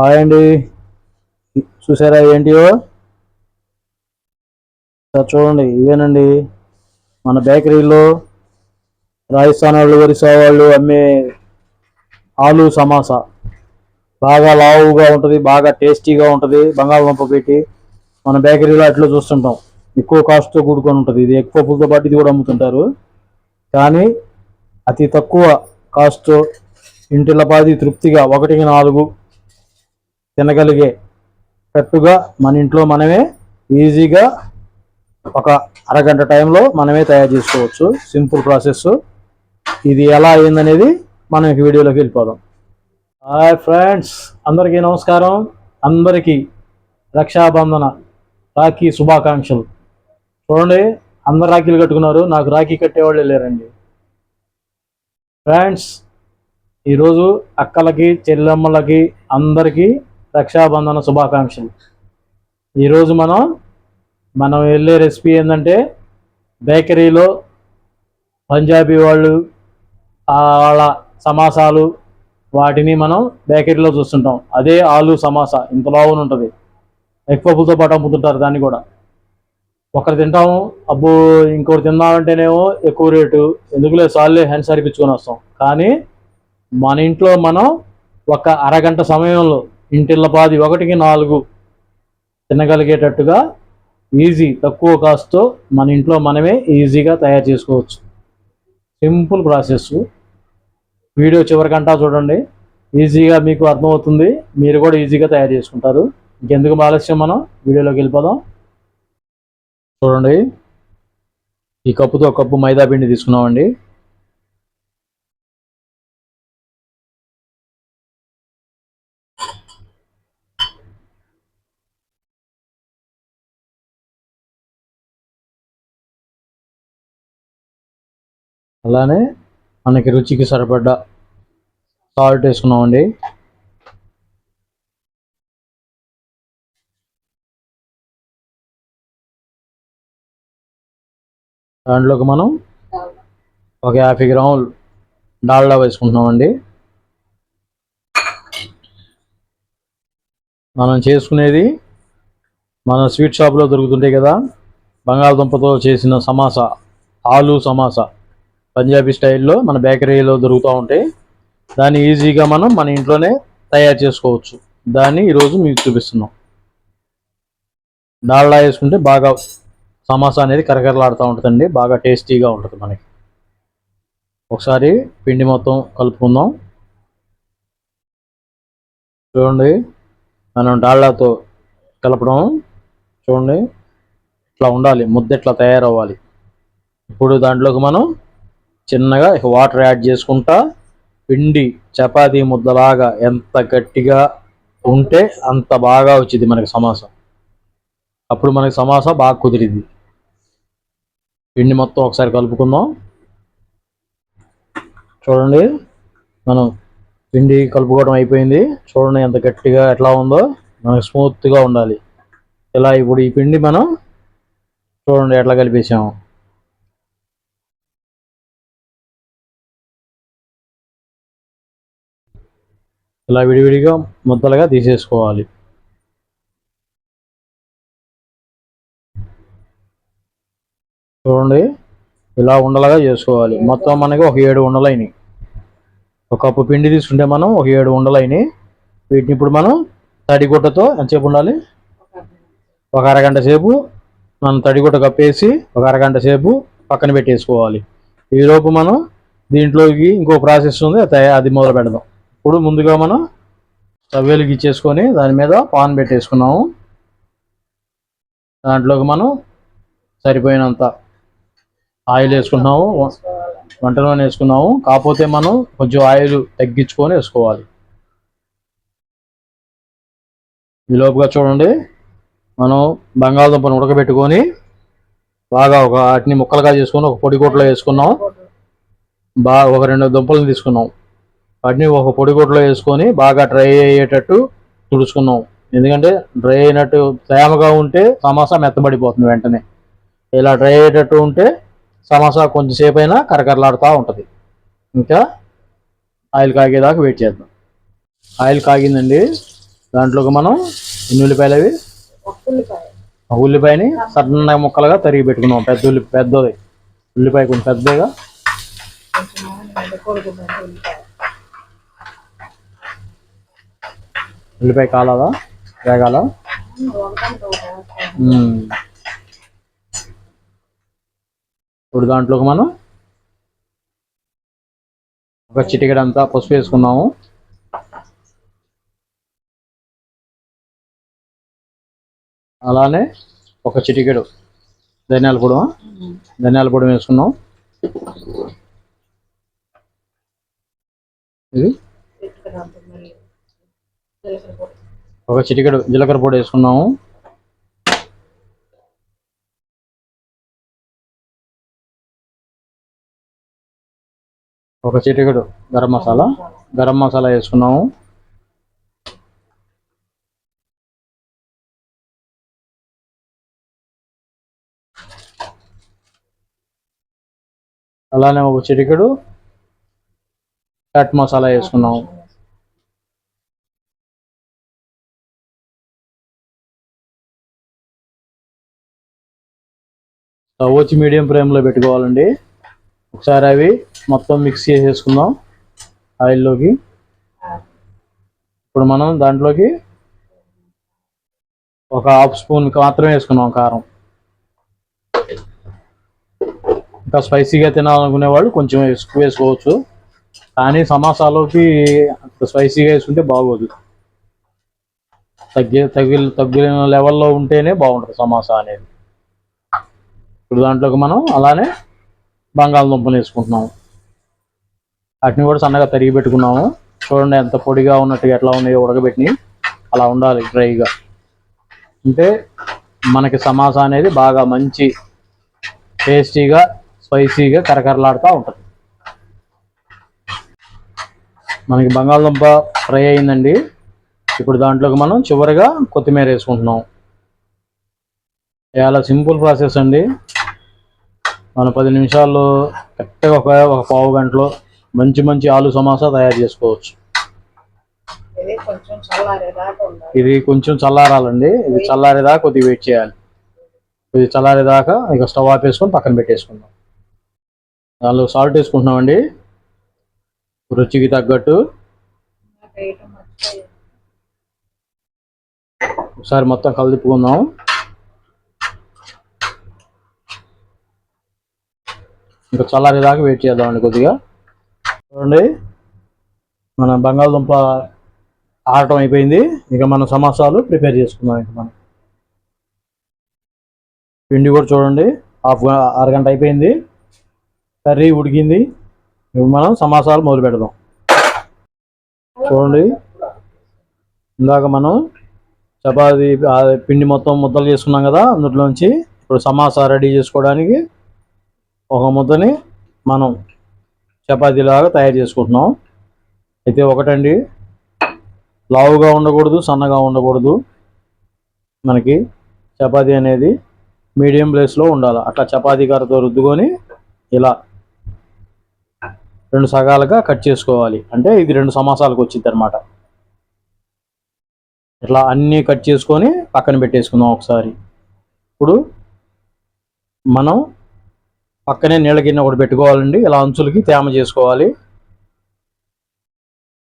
Hi అండి. చూసారా ఏంటివో sir చూడండి ఇవేనండి. మన బేకరీలో రాజస్థాన్ వాళ్ళు ఒరిస్సా వాళ్ళు అమ్మే ఆలు సమోసా. బాగా లావుగా ఉంటుంది బాగా టేస్టీగా ఉంటుంది. బంగాళదుంప పెట్టి మన బేకరీలో అట్లా చూస్తుంటాం. ఎక్కువ కాస్ట్తో కూడుకొని ఉంటుంది. ఇది ఎక్కువ పూలతో పాటు ఇది కూడా అమ్ముతుంటారు. కానీ అతి తక్కువ కాస్ట్తో ఇంటిల్లపాది తృప్తిగా ఒకటికి నాలుగు తినగలిగే పెట్టుగా మన ఇంట్లో మనమే ఈజీగా ఒక అరగంట టైంలో మనమే తయారు చేసుకోవచ్చు. Simple process. ఇది ఎలా అయిందనేది మనం ఈ వీడియోలోకి వెళ్ళిపోదాం. హాయ్ ఫ్రెండ్స్ అందరికీ నమస్కారం. అందరికీ రక్షాబంధన రాఖీ శుభాకాంక్షలు. చూడండి అందరు రాఖీలు కట్టుకున్నారు. నాకు రాఖీ కట్టేవాళ్ళే లేరండి. ఫ్రెండ్స్ ఈరోజు అక్కలకి చెల్లెమ్మలకి అందరికీ రక్షాబంధన శుభాకాంక్షలు. ఈరోజు మనం మనం వెళ్ళే రెసిపీ ఏంటంటే బేకరీలో పంజాబీ వాళ్ళు వాళ్ళ సమాసాలు వాటిని మనం బేకరీలో చూస్తుంటాం. అదే ఆలు సమాస ఇంత బాగుని ఉంటుంది. ఎగ్ పప్పులతో పాటు అమ్ముతుంటారు దాన్ని కూడా. ఒకరు తింటాము అబ్బో ఇంకోటి తిన్నామంటేనేమో ఎక్కువ రేటు. ఎందుకులే సార్లే హ్యాండ్ సరిపించుకొని వస్తాం. కానీ మన ఇంట్లో మనం ఒక అరగంట సమయంలో ఇంటిల్లపాది ఒకటికి నాలుగు తినగలిగేటట్టుగా ఈజీ తక్కువ కాస్ట్తో మన ఇంట్లో మనమే ఈజీగా తయారు చేసుకోవచ్చు. Simple process. వీడియో చివరికంటా చూడండి. ఈజీగా మీకు అర్థమవుతుంది. మీరు కూడా ఈజీగా తయారు చేసుకుంటారు. ఇంకెందుకు ఆలస్యం మనం? వీడియోలోకి వెళ్ళిపోదాం. చూడండి. ఈ కప్పుతో కప్పు మైదా పిండి తీసుకున్నామండి. అలానే మనకి రుచికి సరిపడ్డ సాల్ట్ వేసుకున్నామండి. దాంట్లోకి మనం ఒక యాభై గ్రాములు డాల్డా వేసుకుంటున్నామండి. మనం చేసుకునేది మన స్వీట్ షాప్లో దొరుకుతుంటాయి కదా బంగాళదుంపతో చేసిన సమోసా ఆలు సమాసా. పంజాబీ స్టైల్లో మన బేకరీలో దొరుకుతూ ఉంటాయి దాన్ని ఈజీగా మనం మన ఇంట్లోనే తయారు చేసుకోవచ్చు. దాన్ని ఈరోజు మీకు చూపిస్తున్నాం. డాల్డా వేసుకుంటే బాగా సమోసా అనేది కరకరలాడుతూ ఉంటుందండి. బాగా టేస్టీగా ఉంటుంది మనకి. ఒకసారి పిండి మొత్తం కలుపుకుందాం. చూడండి మనం డాల్డాతో కలపడం చూడండి ఇట్లా ఉండాలి ముద్ద ఇట్లా తయారవ్వాలి. ఇప్పుడు దాంట్లోకి మనం చిన్నగా వాటర్ యాడ్ చేసుకుంటా పిండి చపాతీ ముద్దలాగా ఎంత గట్టిగా ఉంటే అంత బాగా వచ్చింది మనకి సమాసం. అప్పుడు మనకి సమాసం బాగా కుదిరింది. పిండి మొత్తం ఒకసారి కలుపుకుందాం. చూడండి మనం పిండి కలుపుకోవడం అయిపోయింది. చూడండి ఎంత గట్టిగా ఎట్లా ఉందో. మనకి స్మూత్గా ఉండాలి. ఇలా ఇప్పుడు ఈ పిండి మనం చూడండి ఎట్లా కలిపేసాము ఇలా విడివిడిగా ముద్దలుగా తీసేసుకోవాలి. చూడండి ఇలా ఉండలుగా చేసుకోవాలి. మొత్తం మనకి ఒక ఏడు ఉండలైనవి ఒక కప్పు పిండి తీసుకుంటే మనం ఒక ఏడు ఉండలైనవి వీటిని ఇప్పుడు మనం తడిగుడ్డతో ఎంతసేపు ఉండాలి? ఒక అరగంట సేపు మనం తడిగుడ్డ కప్పేసి ఒక అరగంట సేపు పక్కన పెట్టేసుకోవాలి. ఈలోపు మనం దీంట్లోకి ఇంకో ప్రాసెస్ ఉంది అది అది మొదలు పెడదాం ఇప్పుడు ముందుగా మనం స్టవ్ వెలిగించేసుకొని దాని మీద పాన్ పెట్టేసుకున్నాము. దాంట్లోకి మనం సరిపోయినంత ఆయిల్ వేసుకున్నాము వంట నూనె వేసుకున్నాము. కాకపోతే మనం కొంచెం ఆయిల్ తగ్గించుకొని వేసుకోవాలి. ఈ లోపుగా చూడండి. మనం బంగాళదుంపను ఉడకబెట్టుకొని బాగా ఒక వాటిని ముక్కలుగా చేసుకొని ఒక పొడి కోట్లో వేసుకున్నాం. బాగా ఒక రెండు దుంపలను తీసుకున్నాం. వాటిని ఒక పొడిగొట్టులో వేసుకొని బాగా డ్రై అయ్యేటట్టు తుడుచుకున్నాం ఎందుకంటే డ్రై అయినట్టు తేమగా ఉంటే సమోసా మెత్తబడిపోతుంది వెంటనే. ఇలా డ్రై అయ్యేటట్టు ఉంటే సమోసా కొంచెంసేపు అయినా కరకరలాడుతూ ఉంటుంది. ఇంకా ఆయిల్ కాగేదాకా వెయిట్ చేద్దాం. ఆయిల్ కాగిందండి. దాంట్లోకి మనం ఎన్ని ఉల్లిపాయలు అవి? ఉల్లిపాయని సన్నగా ముక్కలుగా తరిగి పెట్టుకున్నాం పెద్ద ఉల్లి పెద్దది. ఉల్లిపాయ కొంచెం పెద్దగా కొంచెం ఎండకూడదు ఉల్లిపాయ కాలదా వేగాల? ఉమ్. ఇప్పుడు దాంట్లోకి మనం ఒక చిటికెడంతా పసుపు వేసుకున్నాము. అలానే ఒక చిటికెడు ధనియాల పొడి ధనియాల పొడి వేసుకున్నాం. ఇది పెట్టుకున్నంత మరి జీలకర్ర పొడి. ఒక చిటికెడు జీలకర్ర పొడి వేసుకున్నాము. ఒక చిటికెడు గరం మసాలా గరం మసాలా వేసుకున్నాము. అలానే ఒక చిటికెడు చాట్ మసాలా వేసుకున్నాము. వచ్చి మీడియం ఫ్లేమ్లో పెట్టుకోవాలండి. ఒకసారి అవి మొత్తం మిక్స్ చేసేసుకుందాం ఆయిల్లోకి. ఇప్పుడు మనం దాంట్లోకి ఒక హాఫ్ స్పూన్ మాత్రమే వేసుకున్నాం కారం. ఇంకా స్పైసీగా తినాలనుకునే వాళ్ళు కొంచెం ఎక్కువ వేసుకోవచ్చు. కానీ సమోసాలోకి అంత స్పైసీగా వేసుకుంటే బాగోదు. తగ్గి తగిలి తగ్గిన లెవెల్లో ఉంటేనే బాగుంటుంది సమోసా అనేది. ఇప్పుడు దాంట్లోకి మనం అలానే బంగాళదుంపలు వేసుకుంటున్నాము. వాటిని కూడా సన్నగా తరిగి పెట్టుకున్నాము. చూడండి ఎంత పొడిగా ఉన్నట్టుగా ఎట్లా ఉన్నాయో ఉడకబెట్టి అలా ఉండాలి డ్రైగా. అంటే మనకి సమాసా అనేది బాగా మంచి టేస్టీగా స్పైసీగా కరకరలాడుతూ ఉంటుంది. మనకి బంగాళదుంప ఫ్రై అయిందండి. ఇప్పుడు దాంట్లోకి మనం చివరిగా కొత్తిమీర వేసుకుంటున్నాం చాలా సింపుల్ ప్రాసెస్ అండి. మనం పది నిమిషాల్లో కరెక్ట్గా ఒక ఒక పావు గంటలో మంచి మంచి ఆలు సమోసా తయారు చేసుకోవచ్చు. ఇది కొంచెం చల్లారాలండి. ఇది చల్లారేదాకా కొద్దిగా వెయిట్ చేయాలి. ఇది చల్లారేదాకా ఇక స్టవ్ ఆపేసుకొని పక్కన పెట్టేసుకుందాం. దానిలో సాల్ట్ వేసుకుంటున్నామండి. రుచికి తగ్గట్టు. ఒకసారి మొత్తం కలిపుకుందాం. ఇంకా చల్లారేదాకా వెయిట్ చేద్దామండి కొద్దిగా. చూడండి. మన బంగాళదుంప ఆడటం అయిపోయింది. ఇక మన సమోసాలు ప్రిపేర్ చేసుకుందాం ఇక మనం. పిండి కూడా చూడండి. హాఫ్ అరగంట అయిపోయింది. కర్రీ ఉడికింది. ఇప్పుడు మనం సమాసాలు మొదలు పెడదాం. చూడండి. ఇందాక మనం చపాతి పిండి మొత్తం ముద్దలు చేసుకున్నాం కదా అందులోంచి ఇప్పుడు సమాసా రెడీ చేసుకోవడానికి ఒక ముద్దని మనం చపాతీలాగా తయారు చేసుకుంటున్నాం. అయితే ఒకటండి లావుగా ఉండకూడదు సన్నగా ఉండకూడదు. మనకి చపాతీ అనేది మీడియం ప్లేస్లో ఉండాలి. అట్లా చపాతీ కర్రతో రుద్దుకొని ఇలా రెండు సగాలుగా కట్ చేసుకోవాలి. అంటే ఇది రెండు సమాసాలకు వచ్చింది అనమాట ఇట్లా అన్నీ కట్ చేసుకొని పక్కన పెట్టేసుకుందాం ఒకసారి. ఇప్పుడు మనం పక్కనే నీళ్ళ గిన్నె ఒకటి పెట్టుకోవాలండి. ఇలా అంచులకి తేమ చేసుకోవాలి.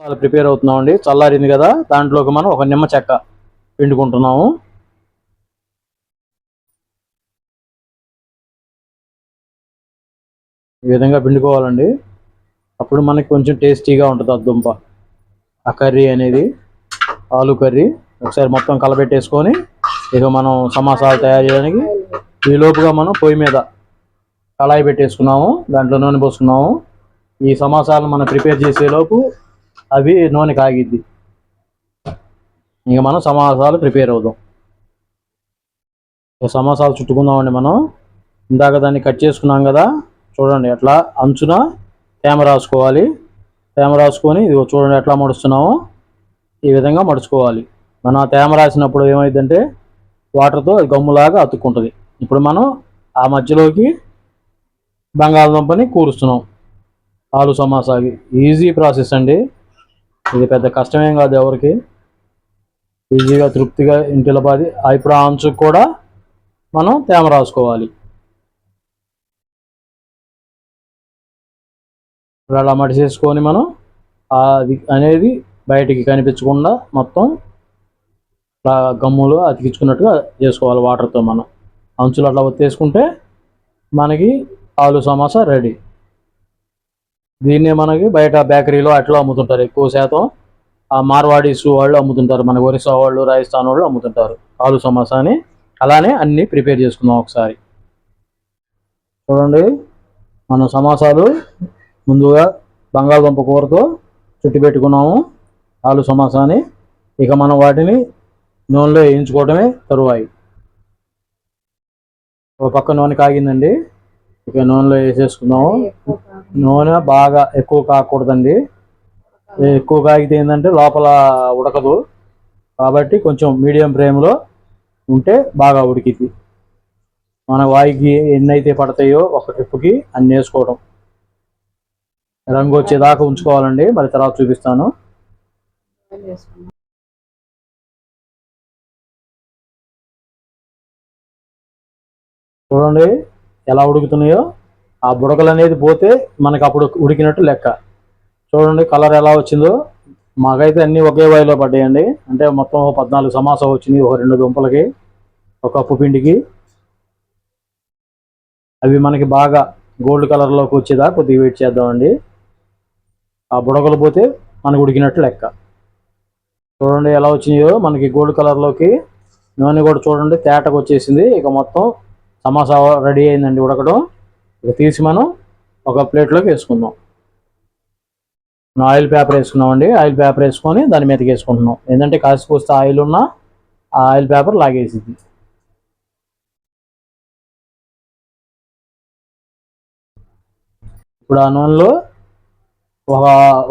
చాలా ప్రిపేర్ అవుతున్నామండి. చల్లారింది కదా దాంట్లోకి మనం ఒక నిమ్మ చెక్క పిండుకుంటున్నాము. ఈ విధంగా పిండుకోవాలండి. అప్పుడు మనకి కొంచెం టేస్టీగా ఉంటుంది ఆ దుంప. ఆ కర్రీ అనేది ఆలు కర్రీ ఒకసారి మొత్తం కలబెట్టేసుకొని ఇక మనం సమాసాలు తయారు చేయడానికి ఈ లోపుగా మనం పొయ్యి మీద కళాయి పెట్టేసుకున్నాము దాంట్లో నూనె పోసుకున్నాము. ఈ సమోసాలు మనం ప్రిపేర్ చేసే లోపు అవి నూనె కాగిద్ది. ఇంకా మనం సమోసాలు ప్రిపేర్ అవుదాం. ఇక సమోసాలు చుట్టుకుందామండి మనం. ఇందాక దాన్ని కట్ చేసుకున్నాం కదా చూడండి ఎట్లా అంచున తేమ రాసుకోవాలి. తేమ రాసుకొని ఇది చూడండి ఎట్లా మడుస్తున్నామో ఈ విధంగా మడుచుకోవాలి. మనం ఆ తేమ రాసినప్పుడు ఏమైందంటే వాటర్తో అది గమ్ములాగా అతుక్కుంటుంది. ఇప్పుడు మనం ఆ మధ్యలోకి బంగాళదుంపని కూరుస్తున్నాం. ఆలు సమోసాకి ఈజీ ప్రాసెస్ అండి. ఇది పెద్ద కష్టమేం కాదు ఎవరికి. ఈజీగా తృప్తిగా ఇంటిలో పాది ఇప్పుడు ఆ అంచుకు కూడా మనం తేమ రాసుకోవాలి. ఇప్పుడు అలా మడిచేసుకొని మనం అది అనేది బయటికి కనిపించకుండా మొత్తం ఇట్లా గమ్ములు అతికించుకున్నట్టుగా చేసుకోవాలి వాటర్తో మనం. అంచులు అట్లా ఒత్తేసుకుంటే మనకి ఆలు సమోసా రెడీ. దీన్నే మనకి బయట బేకరీలో అట్లా అమ్ముతుంటారు. ఎక్కువ శాతం ఆ మార్వాడీస్ వాళ్ళు అమ్ముతుంటారు. మన ఒరిస్సా వాళ్ళు రాజస్థాన్ వాళ్ళు అమ్ముతుంటారు ఆలు సమోసాని అలానే అన్నీ ప్రిపేర్ చేసుకుందాం ఒకసారి. చూడండి మనం సమాసాలు ముందుగా బంగాళదుంప కూరతో చుట్టి పెట్టుకున్నాము ఆలు సమోసాని. ఇక మనం వాటిని నూనెలో వేయించుకోవటమే తరువాయి. ఒక పక్క నూనె కాగిందండి. ఇక నూనెలో వేసేసుకుందాము. నూనె బాగా ఎక్కువ కాకూడదండి. ఎక్కువ కాగితే ఏంటంటే లోపల ఉడకదు. కాబట్టి కొంచెం మీడియం ఫ్లేమ్లో ఉంటే బాగా ఉడికిద్ది. మన వాయికి ఎన్ని అయితే పడతాయో ఒక ట్రిప్కి అన్ని వేసుకోవడం రంగు వచ్చేదాకా ఉంచుకోవాలండి. మరి తర్వాత చూపిస్తాను. చూడండి. ఎలా ఉడుకుతున్నాయో ఆ బుడకలు అనేది పోతే మనకి అప్పుడు ఉడికినట్టు లెక్క. చూడండి కలర్ ఎలా వచ్చిందో. మాకైతే అన్ని ఒకే వాయిలో పడ్డాయండి. అంటే మొత్తం ఒక పద్నాలుగు సమాసం వచ్చింది ఒక రెండు దుంపలకి ఒక కప్పు పిండికి. అవి మనకి బాగా గోల్డ్ కలర్లోకి వచ్చేదా కొద్దిగా వెయిట్ చేద్దామండి. ఆ బుడగలు పోతే మనకు ఉడికినట్టు లెక్క. చూడండి ఎలా వచ్చినాయో. మనకి గోల్డ్ కలర్లోకి నూనె కూడా చూడండి తేటకు వచ్చేసింది. ఇక మొత్తం సమోసా రెడీ అయిందండి ఉడకడం. ఇక తీసి మనం ఒక ప్లేట్లోకి వేసుకుందాం. మనం ఆయిల్ పేపర్ వేసుకున్నామండి. ఆయిల్ పేపర్ వేసుకొని దాని మీదకి వేసుకుంటున్నాం. ఏంటంటే కాసి కోస్తే ఆయిల్ ఉన్న ఆ ఆయిల్ పేపర్ లాగేసింది ఇప్పుడు ఆ నూనెలో ఒక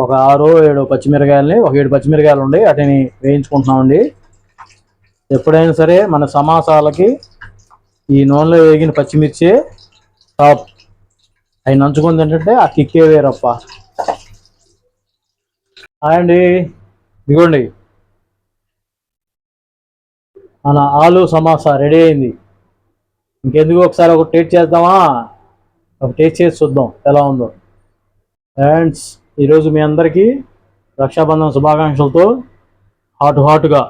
ఒక ఆరు ఏడు పచ్చిమిరకాయలని ఒక ఏడు పచ్చిమిరకాయలు ఉండి వాటిని వేయించుకుంటున్నామండి. ఎప్పుడైనా సరే మన సమాసాలకి ఈ నూనెలో వేగిన పచ్చిమిర్చి టాప్. అవి నంచుకుంది ఏంటంటే ఆ కిక్కే వేరప్ప. అండి ఇదిగోండి. మన ఆలు సమోసా రెడీ అయింది. ఇంకెందుకు ఒకసారి ఒక టేస్ట్ చేద్దామా? ఒక టేస్ట్ చేసి చూద్దాం ఎలా ఉందో. ఫ్రెండ్స్ ఈరోజు మీ అందరికీ రక్షాబంధన శుభాకాంక్షలతో హాట్ హాట్గా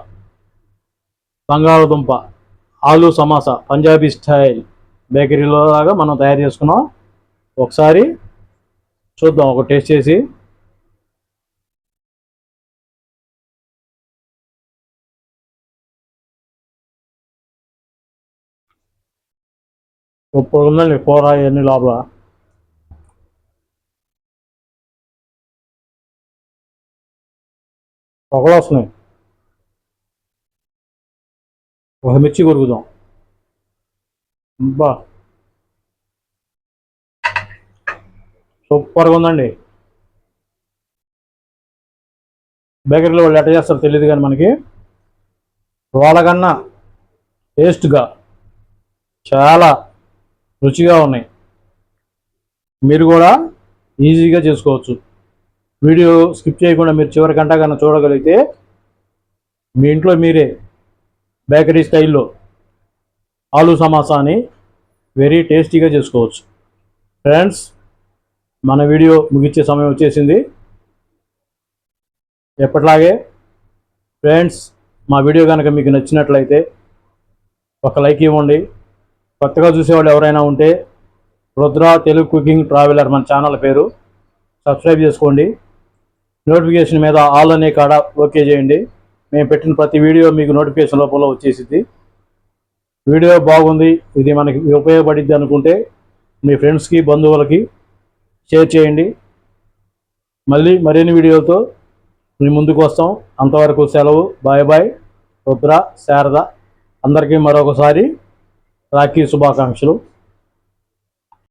బంగాళదుంప ఆలు సమోసా పంజాబీ స్టైల్ బేకరీలో లాగా మనం తయారు చేసుకున్నాం. ఒకసారి చూద్దాం ఒక టేస్ట్ చేసి. ఇప్పుడు ఉందండి కూర ఇవన్నీ లోపల. పొగలు వస్తున్నాయి. ఒక మిర్చి కొరుకుదాం బా సూపర్గా ఉందండి బేకరీలో వాళ్ళు ఎట్ట చేస్తారో తెలియదు కానీ మనకి. వాళ్ళకన్నా టేస్ట్గా చాలా రుచిగా ఉన్నాయి. మీరు కూడా ఈజీగా చేసుకోవచ్చు. వీడియో స్కిప్ చేయకుండా మీరు చివరి గంట కన్నా చూడగలిగితే మీ ఇంట్లో మీరే బేకరీ స్టైల్లో ఆలు సమాసాని వెరీ టేస్టీగా చేసుకోవచ్చు. ఫ్రెండ్స్ మన వీడియో ముగించే సమయం వచ్చేసింది. ఎప్పట్లాగే ఫ్రెండ్స్ మా వీడియో కనుక మీకు నచ్చినట్లయితే ఒక లైక్ ఇవ్వండి. కొత్తగా చూసేవాళ్ళు ఎవరైనా ఉంటే రుద్ర తెలుగు కుకింగ్ ట్రావెలర్ మన ఛానల్ పేరు సబ్స్క్రైబ్ చేసుకోండి. నోటిఫికేషన్ మీద ఆల్ అనే కాడ ఓకే చేయండి. మేము పెట్టిన ప్రతి వీడియో మీకు నోటిఫికేషన్ లోపల వచ్చేసింది వీడియో బాగుంది ఇది మనకి ఉపయోగపడిద్ది అనుకుంటే మీ ఫ్రెండ్స్కి బంధువులకి షేర్ చేయండి. మళ్ళీ మరిన్ని వీడియోతో మీ ముందుకు వస్తాం. అంతవరకు సెలవు. Bye bye. రుద్ర శారద అందరికీ మరొకసారి రాఖీ శుభాకాంక్షలు.